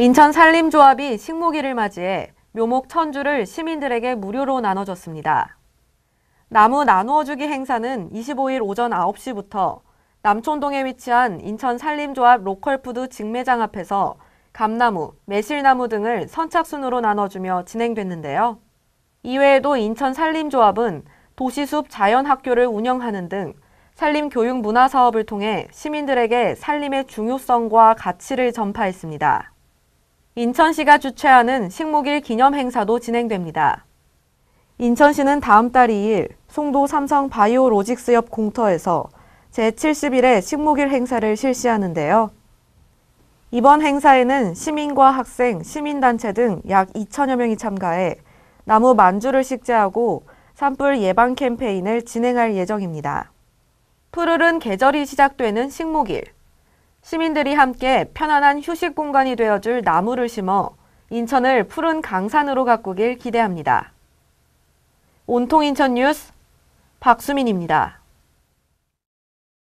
인천 산림조합이 식목일을 맞이해 묘목 천주를 시민들에게 무료로 나눠줬습니다. 나무 나누어주기 행사는 25일 오전 9시부터 남촌동에 위치한 인천 산림조합 로컬푸드 직매장 앞에서 감나무, 매실나무 등을 선착순으로 나눠주며 진행됐는데요. 이외에도 인천 산림조합은 도시숲 자연학교를 운영하는 등 산림 교육 문화 사업을 통해 시민들에게 산림의 중요성과 가치를 전파했습니다. 인천시가 주최하는 식목일 기념 행사도 진행됩니다. 인천시는 다음 달 2일 송도 삼성 바이오로직스 옆 공터에서 제70일의 식목일 행사를 실시하는데요. 이번 행사에는 시민과 학생, 시민단체 등 약 2천여 명이 참가해 나무 만주를 식재하고 산불 예방 캠페인을 진행할 예정입니다. 푸르른 계절이 시작되는 식목일. 시민들이 함께 편안한 휴식 공간이 되어줄 나무를 심어 인천을 푸른 강산으로 가꾸길 기대합니다. 온통 인천 뉴스 박수민입니다.